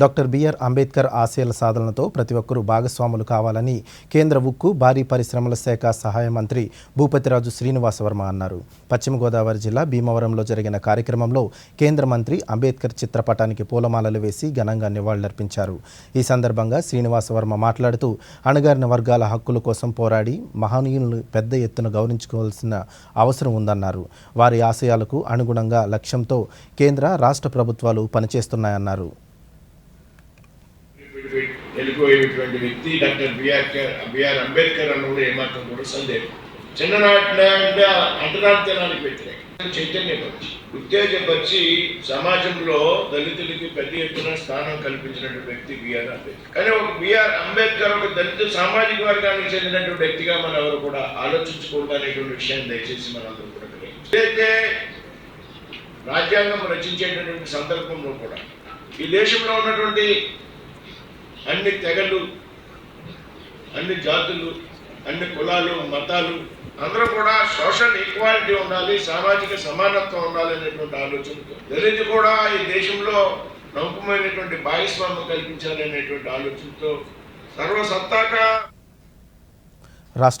Doctor BR Ambedkar ఆశయాల సాధనతో ప్రతి ఒక్కరూ భాగస్వాములు కావాలని కేంద్ర ఉక్కు భారీ పరిశ్రమల శాఖ సహాయ మంత్రి భూపతిరాజు శ్రీనివాసవర్మ అన్నారు. పశ్చిమ గోదావరి జిల్లా భీమవరంలో జరిగిన కార్యక్రమంలో కేంద్ర మంత్రి అంబేద్కర్ చిత్రపటానికి పూలమాలలు వేసి ఘనంగా నివాళులర్పించారు. ఈ సందర్భంగా శ్రీనివాసవర్మ మాట్లాడుతూ అణగారిన వర్గాల హక్కుల కోసం పోరాడి మహనీయులను పెద్ద ఎత్తున గౌరవించుకోవాల్సిన అవసరం ఉందన్నారు. వారి ఆశయాలకు అనుగుణంగా లక్ష్యంతో కేంద్ర రాష్ట్ర ప్రభుత్వాలు పనిచేస్తున్నాయన్నారు. వెళ్ళిపోయేటువంటి వ్యక్తి డాక్టర్ బిఆర్ బిఆర్ అంబేద్కర్ అన్నప్పుడు ఏమాత్రం కూడా సందేహం చిన్ననాటి అంటే అంటరానితనానికి వ్యతిరేకం చైతన్యపరిచి ఉత్తేజపరిచి సమాజంలో దళితులకి పెద్ద ఎత్తున స్థానం కల్పించినటువంటి వ్యక్తి బిఆర్ అంబేద్కర్. కానీ ఒక బిఆర్ అంబేద్కర్ ఒక దళిత సామాజిక వర్గానికి చెందినటువంటి వ్యక్తిగా మనం ఎవరు కూడా ఆలోచించుకోవడానికి విషయాన్ని దయచేసి మనందరూ కూడా ఏదైతే రాజ్యాంగం రచించేటటువంటి సందర్భంలో కూడా ఈ దేశంలో ఉన్నటువంటి అన్ని తెగలు అన్ని జాతులు అన్ని కులాలు మతాలు అందరూ కూడా సోషల్ ఈక్వాలిటీ ఉండాలి సామాజిక సమానత్వం ఉండాలి అనేటువంటి ఆలోచనతో దళిత కూడా ఈ దేశంలో నమ్మకమైనటువంటి భాగస్వామ్యం కల్పించాలి అనేటువంటి ఆలోచనతో సర్వసత్తాక రాష్ట్ర